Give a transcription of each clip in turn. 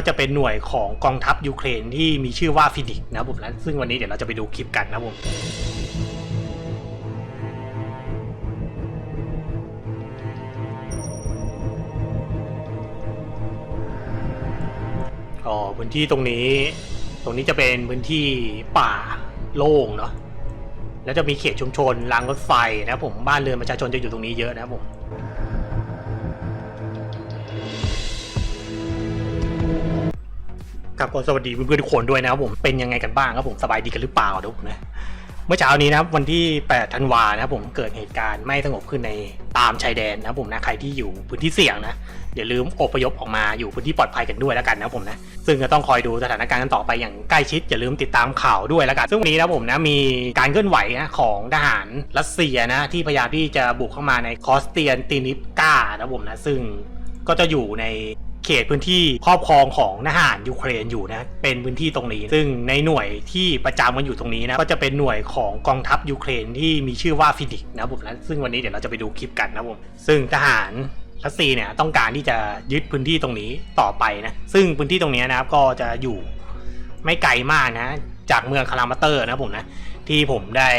ก็จะเป็นหน่วยของกองทัพยูเครนที่มีชื่อว่าฟินิกนะครับผมนซึ่งวันนี้เดี๋ยวเราจะไปดูคลิปกันนะครับผมอ๋อพื้นที่ตรงนี้ ตรงนี้จะเป็นพื้นที่ป่าโล่งเนาะแล้วจะมีเขตชุมชนรางรถไฟนะผมบ้านเรือนประชาชนจะอยู่ตรงนี้เยอะนะผม ครับก็สวัสดีเพื่อนๆทุกคนด้วยนะครับผมเป็นยังไงกันบ้างครับผมสบายดีกันหรือเปล่าเดี๋ยวผมนะเมื่อเช้านี้นะครับวันที่ 8 ธันวานะครับผมเกิดเหตุการณ์ไม่สงบขึ้นในตามชายแดนนะครับผมนะใครที่อยู่พื้นที่เสี่ยงนะอย่าลืมอพยพออกมาอยู่พื้นที่ปลอดภัยกันด้วยแล้วกันนะครับผมนะซึ่งจะต้องคอยดูสถานการณ์กันต่อไปอย่างใกล้ชิดอย่าลืมติดตามข่าวด้วยแล้วกันซึ่งวันนี้นะผมนะมีการเคลื่อนไหวนะของทหารรัสเซียนะที่พยายามที่จะบุกเข้ามาในคอสเตียนตินิฟกานะผมนะซึ่งก็จะอยู่ใน เขตพื้นที่ครอบครองของทหารยูเครนอยู่นะเป็นพื้นที่ตรงนี้ ซึ่งในหน่วยที่ประจำกันอยู่ตรงนี้นะก็จะเป็นหน่วยของกองทัพยูเครนที่มีชื่อว่าฟินิกนะผมนะซึ่งวันนี้เดี๋ยวเราจะไปดูคลิปกันนะผมซึ่งทหารรัสเซียเนี่ยต้องการที่จะยึดพื้นที่ตรงนี้ต่อไปนะซึ่งพื้นที่ตรงนี้นะครับก็จะอยู่ไม่ไกลมากนะจากเมืองคารามาเตอร์นะผมนะที่ผมได้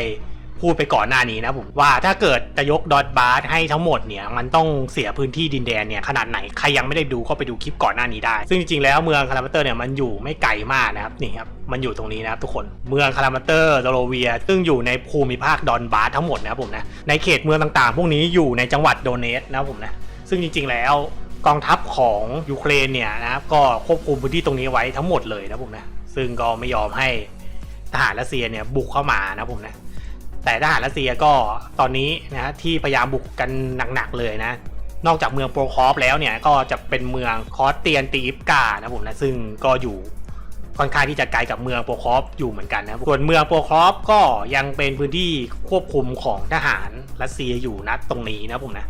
พูดไปก่อนหน้านี้นะผมว่าถ้าเกิดจะยกดอทบาร์ให้ทั้งหมดเนี่ยมันต้องเสียพื้นที่ดินแดนเนี่ยขนาดไหนใครยังไม่ได้ดูก็ไปดูคลิปก่อนหน้านี้ได้ ซึ่งจริงๆแล้วเมืองคารามาเตอร์เนี่ยมันอยู่ไม่ไกลมากนะครับนี่ครับมันอยู่ตรงนี้นะครับทุกคนเมืองคารามาเตอร์โดโลเวีย ซึ่งอยู่ในภูมิภาคดอนบาร์ทั้งหมดนะครับผมนะในเขตเมืองต่างๆ พวกนี้อยู่ในจังหวัดโดเนสนะครับผมนะซึ่งจริง ๆ แล้วกองทัพของยูเครนเนี่ยนะครับก็ควบคุมพื้นที่ตรงนี้ไว้ทั้งหมดเลยนะผมนะซึ่งก็ไม่ยอมให้ทหารรัสเซียเนี่ยบุกเข้ามานะผมนะ แต่ทหารรัสเซียก็ตอนนี้นะที่พยายามบุกกันหนักๆเลยนะ นอกจากเมืองโปรคอฟแล้วเนี่ยก็จะเป็นเมืองคอสเตียนตีฟกานะผมนะซึ่งก็อยู่ค่อนข้างที่จะไกลกับเมืองโปรคอฟอยู่เหมือนกันนะส่วนเมืองโปรคอฟก็ยังเป็นพื้นที่ควบคุมของทหารรัสเซียอยู่นะตรงนี้นะผมนะ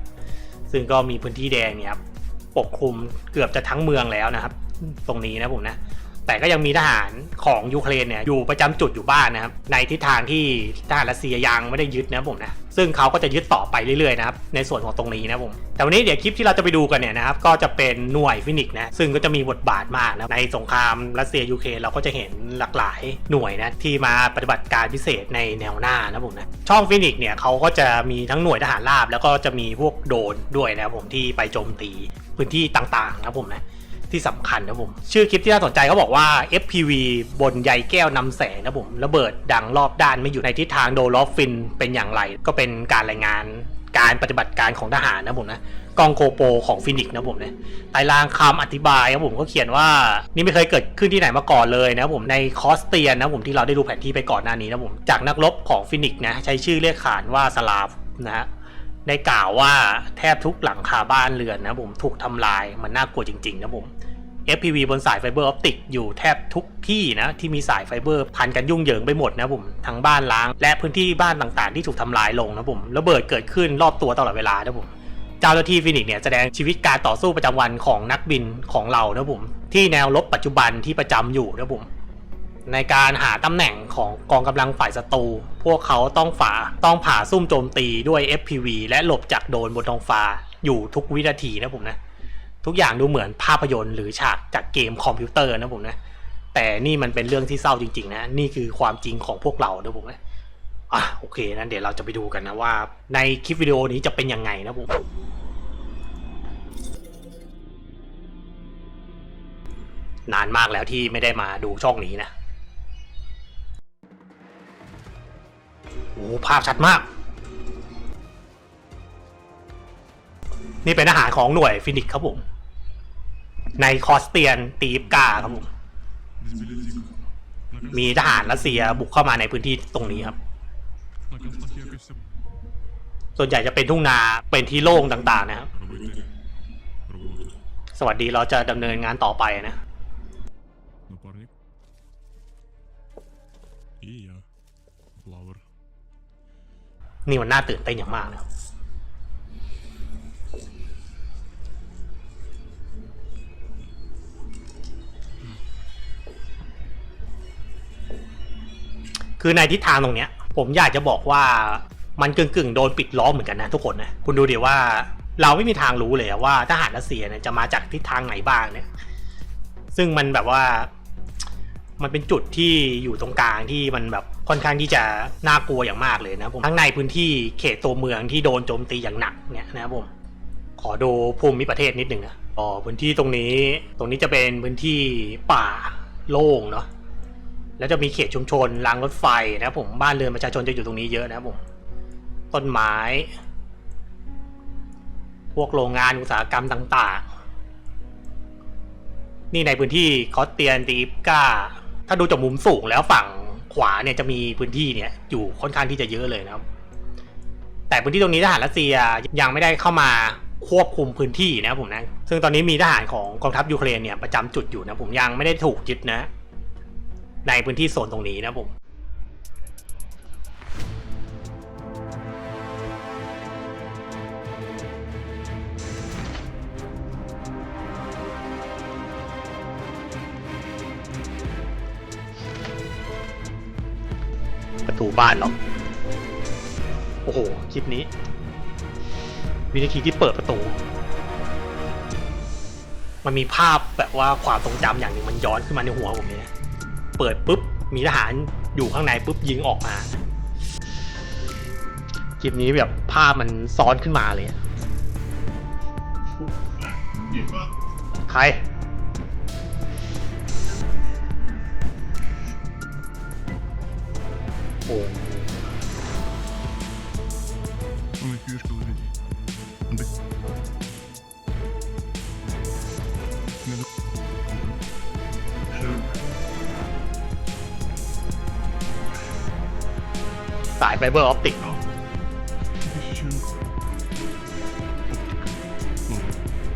ซึ่งก็มีพื้นที่แดงเนี่ยครับปกคลุมเกือบจะทั้งเมืองแล้วนะครับ ตรงนี้นะผมนะ แต่ก็ยังมีทหารของยูเครนเนี่ยอยู่ประจำจุดอยู่บ้านนะครับในทิศทางที่ทหารรัสเซียยังไม่ได้ยึดนะผมนะซึ่งเขาก็จะยึดต่อไปเรื่อยๆนะครับในส่วนของตรงนี้นะผมแต่วันนี้เดี๋ยวคลิปที่เราจะไปดูกันเนี่ยนะครับก็จะเป็นหน่วยฟินิกส์นะซึ่งก็จะมีบทบาทมากนะในสงครามรัสเซียยูเครนเราก็จะเห็นหลากหลายหน่วยนะที่มาปฏิบัติการพิเศษในแนวหน้านะผมนะช่องฟินิกส์เนี่ยเขาก็จะมีทั้งหน่วยทหารราบ แล้วก็จะมีพวกโดนด้วยนะผมที่ไปโจมตีพื้นที่ต่างๆนะผมนะ ที่สำคัญนะผม ชื่อคลิปที่น่าสนใจเขาบอกว่า FPV บนใยแก้วนำแสงนะผมระเบิดดังรอบด้านไม่อยู่ในทิศทางโดลอฟฟินเป็นอย่างไร ก็เป็นการรายงานการปฏิบัติการของทหารนะผมนะกองโกโปของฟินิกส์นะผมเนะใต้ล่างคำอธิบายครับผมก็เขียนว่านี่ไม่เคยเกิดขึ้นที่ไหนมาก่อนเลยนะผมในคอสเตียนนะผมที่เราได้ดูแผนที่ไปก่อนหน้านี้นะผมจากนักรบของฟินิกส์นะใช้ชื่อเรียกขานว่าสลาฟนะฮะได้กล่าวว่าแทบทุกหลังคาบ้านเรือนนะผมถูกทำลายมันน่ากลัวจริงๆนะผม FPV บนสายไฟเบอร์ออปติกอยู่แทบทุกที่นะ ที่มีสายไฟเบอร์พันกันยุ่งเหยิงไปหมดนะผมทั้งบ้านล้าง และพื้นที่บ้านต่างๆ ที่ถูกทำลายลงนะผมระเบิดเกิดขึ้นรอบตัวตลอดเวลานะผมเจ้าหน้าที่ฟินิกเนี่ยแสดงชีวิตการต่อสู้ประจำวันของนักบินของเรานะผมที่แนวรบปัจจุบันที่ประจำอยู่นะผมในการหาตำแหน่งของกองกำลังฝ่ายศัตรูพวกเขาต้องฝ่าต้องผ่าซุ่มโจมตีด้วย FPV และหลบจากโดนบนท้องฟ้าอยู่ทุกวินาทีนะผมนะ ทุกอย่างดูเหมือนภาพยนตร์หรือฉากจากเกมคอมพิวเตอร์นะผมนะ แต่นี่มันเป็นเรื่องที่เศร้าจริง ๆ นะ นี่คือความจริงของพวกเรานะผมนะอะโอเคนั้นเดี๋ยวเราจะไปดูกันนะว่า ในคลิปวิดีโอนี้จะเป็นยังไงนะผมนานมากแล้วที่ไม่ได้มาดูช่องนี้นะโอ้ภาพชัดมาก นี่เป็นอาหารของหน่วยฟินิกส์ครับผม ในคอสเตียนตีฟกาครับผมมีทหารรัสเซียบุกเข้ามาในพื้นที่ตรงนี้ครับ ส่วนใหญ่จะเป็นทุ่งนาเป็นที่โล่งต่าง ๆ นะครับ สวัสดีเราจะดำเนินงานต่อไปนะนี่มันน่าตื่นเต้นอย่างมากนะครับ คือในทิศทางตรงเนี้ย ผมอยากจะบอกว่ามันกึ่งกึ่งๆโดนปิดล้อมเหมือนกันนะทุกคนนะคุณดูเดี๋ยวว่าเราไม่มีทางรู้เลยว่าทหารรัสเซียเนี่ยจะมาจากทิศทางไหนบ้างเนี่ย ซึ่งมันแบบว่า มันเป็นจุดที่อยู่ตรงกลางที่มันแบบค่อนข้างที่จะน่ากลัวอย่างมากเลยนะผมทั้งในพื้นที่เขตตัวเมืองที่โดนโจมตีอย่างหนักเนี่ยนะครับผมขอดูภูมิประเทศนิดหนึ่งนะอ๋อพื้นที่ตรงนี้ ตรงนี้จะเป็นพื้นที่ป่าโล่งเนาะ แล้วจะมีเขตชุมชนรางรถไฟนะครับผมบ้านเรือนประชาชนจะอยู่ตรงนี้เยอะนะครับผมต้นไม้ พวกโรงงานอุตสาหกรรมต่าง ๆ นี่ในพื้นที่คอสเตียนตีฟกาถ้าดูจากมุมสูงแล้วฝั่งขวาเนี่ยจะมีพื้นที่เนี่ยอยู่ค่อนข้างที่จะเยอะเลยนะครับ แต่พื้นที่ตรงนี้ทหารรัสเซียยังไม่ได้เข้ามาควบคุมพื้นที่นะครับผมนะ ซึ่งตอนนี้มีทหารของกองทัพยูเครนเนี่ยประจำจุดอยู่นะผมยังไม่ได้ถูกยึดนะ ในพื้นที่โซนตรงนี้นะผมประตูบ้านหรอก โอ้โห คลิปนี้ วินาทีที่เปิดประตู มันมีภาพแบบว่าความทรงจำอย่างหนึ่งมันย้อนขึ้นมาในหัวผมเลยนะ เปิดปุ๊บ มีทหารอยู่ข้างในปุ๊บยิงออกมา คลิปนี้แบบภาพมันซ้อนขึ้นมาเลยอะใคร โอ้ Он и пьюшка สายไฟเบอร์ออปติก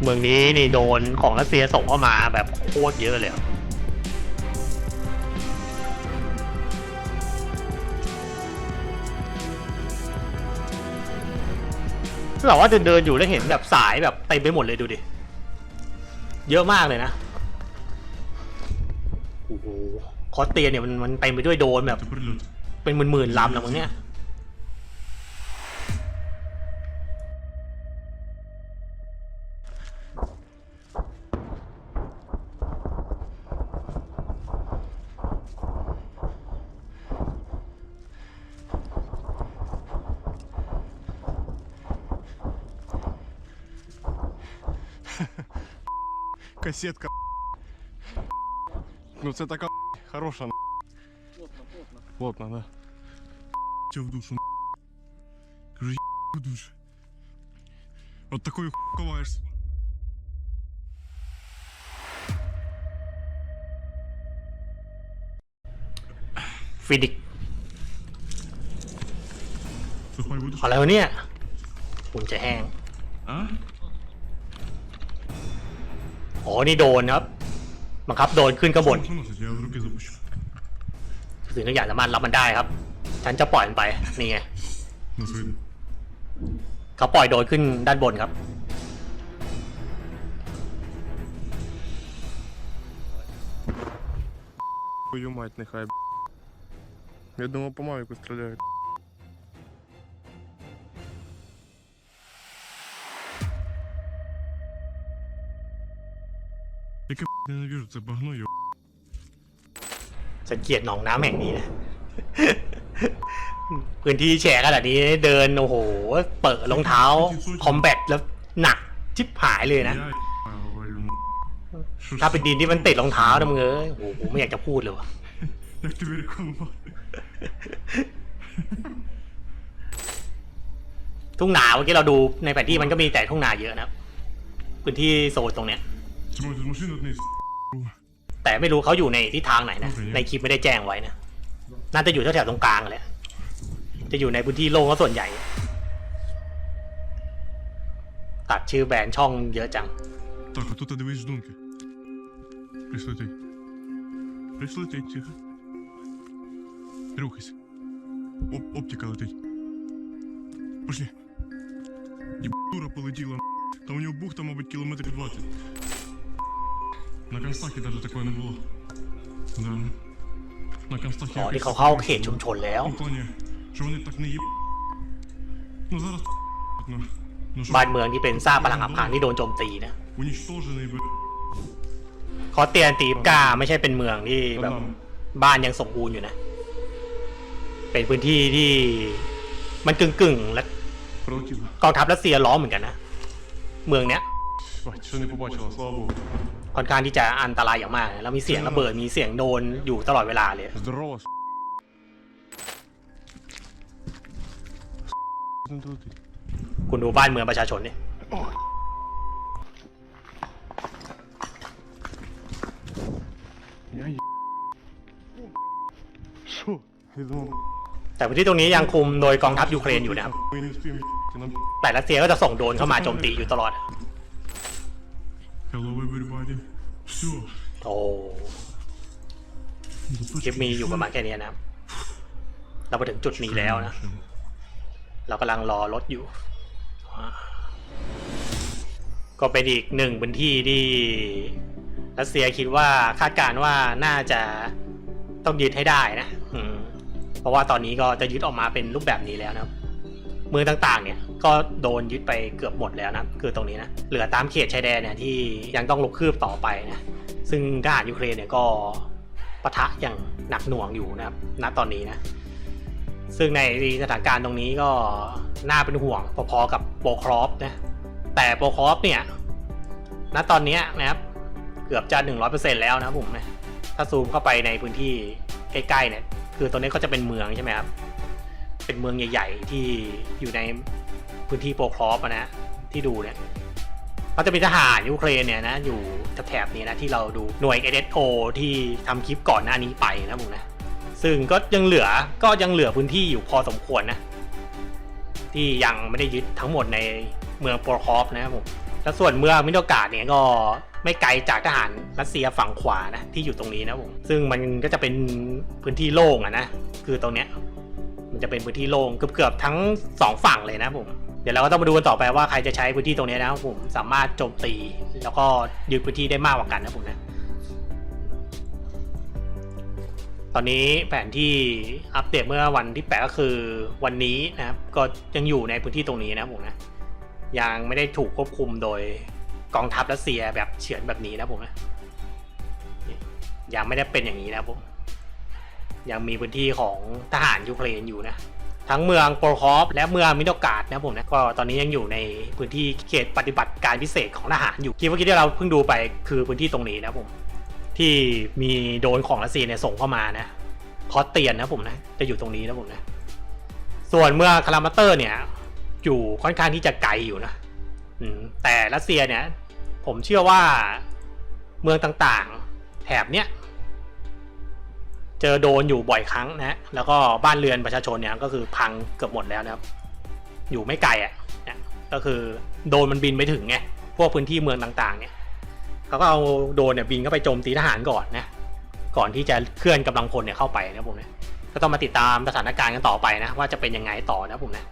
เมืองนี้นี่โดนของรัสเซียส่งเข้ามาแบบโคตรเยอะเลยแต่ว่าเดินๆอยู่แล้วเห็นแบบสายแบบเต็มไปหมดเลยดูดิ เยอะมากเลยนะโอ้โหคอสเตียเนี่ยมันมันเต็มไปด้วยโดนแบบ เป็นหมื่นๆลำนะมึงเนี่ย Кассетка. Ну це така хороша. Плотно, плотно. Плотно, да. Тебя в душу. Кажи, в душу. Вот такой ховаешься. ฟินิก Сухой будешь? อะไรวะเนี่ยคุณจะแห้ง А? อ๋อ นี่โดนครับ บังคับโดนขึ้นกระบน สิ่งทุกอย่างสามารถรับมันได้ครับ ฉันจะปล่อยมันไป นี่ไง На свои. เขาปล่อยโดนขึ้นด้านบนครับ Твою мать, нехай. б***. Я думал, по мавику стреляют. Я как ненавижу это багно, ё... ันเกลียดหนองน้ำแห่งนี้นะพื้นที่แชร์ขนาดนี้เดินโอ้โห เปิดรองเท้าคอมแบทแล้วหนักชิบหายเลยนะ ถ้าเป็นดินที่มันติดรองเท้านะมึงเอ้ยโอ้โหไม่อยากจะพูดเลยวะทุ่งนาเมื่อกี้เราดูในแผนที่มันก็มีแต่ทุ่งนาเยอะนะพื้นที่โซนตรงเนี้ย แต่ไม่รู้เขาอยู่ในทิศทางไหนนะ ในคลิปไม่ได้แจ้งไว้นะ น่าจะอยู่แถวๆตรงกลางแหละ จะอยู่ในพื้นที่โล่งก็ส่วนใหญ่ ตัดชื่อแบรนด์ช่องเยอะจัง Так, а тут дивись ждунки. Пришли Пришли тихо. Рухайся. Оп оптика летить. Пошли. Ебура полетіла. Там у нього бухта, мабуть, кілометрів 20. На Констахі даже такого не було. Да. На Констахі อ๋อ якось- ที่เขาเข้าเขตชุมชนแล้ว У плані, що вони так не їб... Ну зараз... Ну, ну, що, บ้านเมืองที่เป็นซากปรักหักพังที่โดนโจมตีนะ уничтожений, б... คอสเตียนตีฟกาไม่ใช่เป็นเมืองที่แบบ บ้านยังสมบูรณ์อยู่นะ เป็นพื้นที่ที่มันกึ่งกึ่งๆและ Пролетіла. กองทัพรัสเซียล้อมเหมือนกันนะ เมืองเนี้ย Бать, що не побачила, слава Богу. ค่อนข้างที่จะอันตรายอย่างมากนะแล้วมีเสียงระเบิดมีเสียงโดนอยู่ตลอดเวลาเลย Здорово, с***. Не долетить. คุณดูบ้านเมืองประชาชนนี่ Я є... Що? Я думав... แต่พื้นที่ตรงนี้ยังคุมโดยกองทัพยูเครนอยู่นะครับ Ми не встигли й***ти нам... แต่รัสเซียก็จะส่งโดรนเข้ามาโจมตีอยู่ตลอด Hello everybody. โอ้คลิปมีอยู่ประมาณแค่นี้นะครับ เราไปถึงจุดนี้แล้วนะ เรากำลังรอรถอยู่ ก็เป็นอีกหนึ่งพื้นที่ที่รัสเซียคิดว่าคาดการว่าน่าจะต้องยึดให้ได้นะเพราะว่าตอนนี้ก็จะยึดออกมาเป็นรูปแบบนี้แล้วนะครับ มืองต่างๆเนี่ยก็โดนยึดไปเกือบหมดแล้วนะคือตรงนี้นะเหลือตามเขตชายแดนเนี่ยที่ยังต้องลุกคืบต่อไปนะซึ่งทหารยูเครนเนี่ยก็ปะทะอย่างหนักหน่วงอยู่นะครับณตอนนี้นะซึ่งในสถานการณ์ตรงนี้ก็น่าเป็นห่วงพอๆกับโปรครอฟนะแต่โปรครอฟเนี่ยณตอนนี้นะครับเกือบจะ 100%แล้วนะผมนะถ้าซูมเข้าไปในพื้นที่ใกล้ๆเนี่ยคือตรงนี้ก็จะเป็นเมืองใช่ไหมครับ เป็นเมืองใหญ่ๆ ที่อยู่ในพื้นที่โปรครอฟอะนะที่ดูเนี่ยก็จะมีทหารยูเครนเนี่ยนะอยู่แถบนี้นะที่เราดูหน่วย SSO ที่ทำคลิปก่อนหน้านี้ไปนะผมนะซึ่งก็ยังเหลือก็ยังเหลือพื้นที่อยู่พอสมควรนะ ที่ยังไม่ได้ยึดทั้งหมดในเมืองโปรคอฟนะครับผมและส่วนเมืองมิโนกาดเนี่ยก็ไม่ไกลจากทหารรัสเซียฝั่งขวานะที่อยู่ตรงนี้นะผมซึ่งมันก็จะเป็นพื้นที่โล่งอะนะคือตรงเนี้ย มันจะเป็นพื้นที่โล่งเกือบๆทั้งสองฝั่งเลยนะผม เดี๋ยวเราก็ต้องมาดูกันต่อไปว่าใครจะใช้พื้นที่ตรงนี้นะครับผมสามารถโจมตี แล้วก็ยึดพื้นที่ได้มากกว่ากันนะผมนะ ตอนนี้แผนที่อัปเดตเมื่อวันที่แปดก็คือวันนี้นะครับ ก็ยังอยู่ในพื้นที่ตรงนี้นะผมนะยังไม่ได้ถูกควบคุมโดยกองทัพรัสเซียแบบเฉือนแบบนี้นะผมนะยังไม่ได้เป็นอย่างนี้นะผม ยังมีพื้นที่ของทหารยูเครนอยู่นะทั้งเมืองโปรคอฟและเมืองมิโดกาดนะผมนะก็ตอนนี้ยังอยู่ในพื้นที่เขตปฏิบัติการพิเศษของทหารอยู่คลิปเมื่อกี้ที่เราเพิ่งดูไปคือพื้นที่ตรงนี้นะผมที่มีโดนของรัสเซียเนี่ยส่งเข้ามานะคอสเตียนนะผมนะจะอยู่ตรงนี้นะผมนะส่วนเมืองคารามาเตอร์เนี่ยอยู่ค่อนข้างที่จะไกลอยู่นะแต่รัสเซียเนี่ยผมเชื่อว่าเมืองต่างๆ แถบเนี้ย เจอโดนอยู่บ่อยครั้งนะ แล้วก็บ้านเรือนประชาชนเนี่ยก็คือพังเกือบหมดแล้วนะครับ อยู่ไม่ไกลอะ่ะนะก็คือโดนมันบินไปถึงไงพวกพื้นที่เมืองต่างๆ เนี่ยเขาก็เอาโดรนเนี่ยบินเข้าไปโจมตีทหารก่อนนะก่อนที่จะเคลื่อนกำลังพลเนี่ยเข้าไปนะผมนะก็ต้องมาติดตามสถานการณ์กันต่อไปนะว่าจะเป็นยังไงต่อนะผมนะ